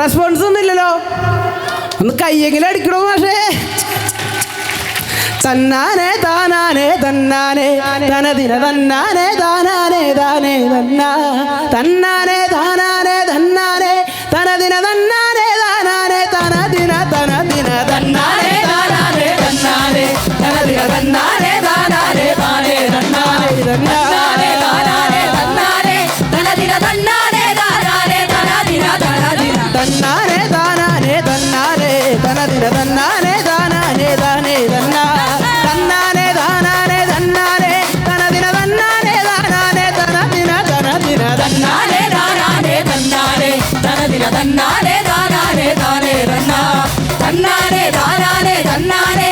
Response ഒന്നും ഇല്ലല്ലോ. ഒന്ന് കയ്യെങ്കിലും അടിക്കണോ പക്ഷേ തന്നാനെ താനാനെ തന്നാനെ തനദിന തന്നാനെ താനാനെ താനേ തന്നാ. തന്നാനെ താനാനെ തന്നാനെ തനദിന തന്നാനെ താനാനെ തനദിന തനദിന തന്നാനെ താനാനെ തന്നാനെ തനദിന തന്നാനെ താനാനെ താനേ തന്നാനെ തന്നാനെ. താനാനെ തന്നാനെ തനദിന തന്നാനെ താനാനെ താനേ തന്നാ തന്നാനെ താനാനെ തന്നാനെ തനദിന തന്നാനെ താനാനെ തനദിന തനദിന തന്നാ തന്നാനെ താനാനെ തന്നാനെ തനദിന തന്നാനെ താനാനെ താനേ തന്നാ തന്നാനെ താനാനെ തന്നാനെ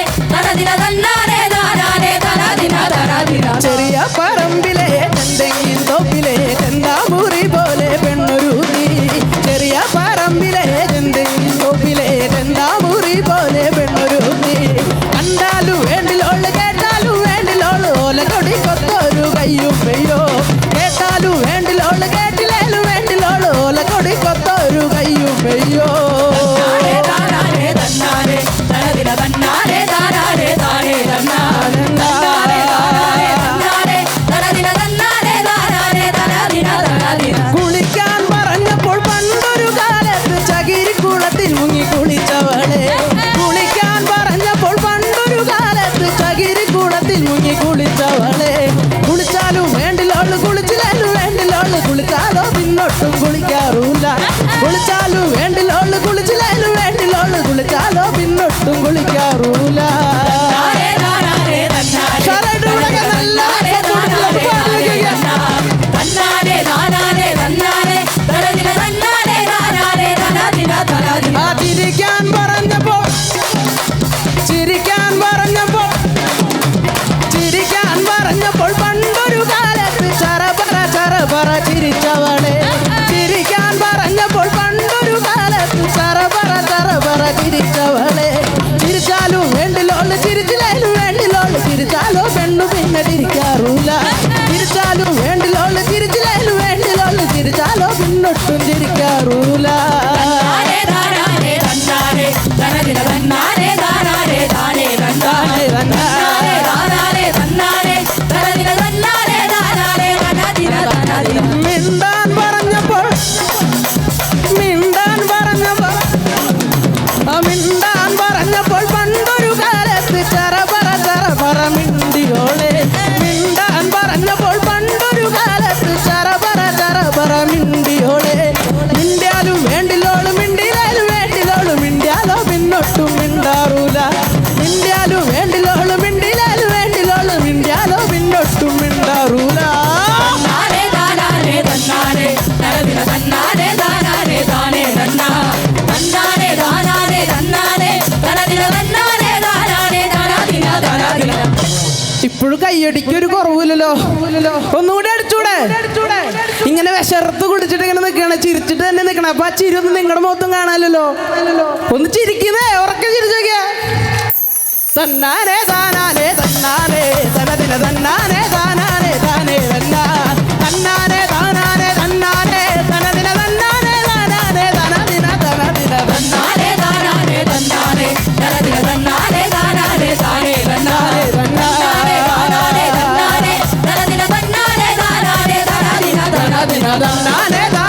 yo. ചറപറ ചിരിച്ചവളെ. ചിരിക്കാൻ പറഞ്ഞപ്പോൾ പണ്ടൊരു കാലത്ത് ചറപറ ചറപറ ചിരിച്ചവളെ. ചിരിച്ചാലും വേണ്ടിലോൾ ചിരിച്ചില്ലേലും വേണ്ടിലോൾ ചിരിച്ചാലോ പെണ്ണു പിന്നെ ചിരിക്കാറൂല ഇപ്പോഴും കയ്യടിക്ക് ഒരു കുറവില്ലല്ലോ. ഒന്നുകൂടി അടിച്ചൂടെ? ഇങ്ങനെ വിശർത്ത് കുടിച്ചിട്ട് ഇങ്ങനെ നിൽക്കണം ചിരിച്ചിട്ട് തന്നെ നിൽക്കണം. അപ്പൊ ആ ചിരി ഒന്നും നിങ്ങളുടെ മുഖത്തും കാണാലല്ലോ ഒന്ന് ചിരിക്കുന്നേ ഉറക്കെ ചിരിച്ചോക്കിയ തന്നാനേ താനാനേ തന്നാനേ തന്നാനേ തന്നാനെ താനാനെ താനേ തന്നാനെ തനദിന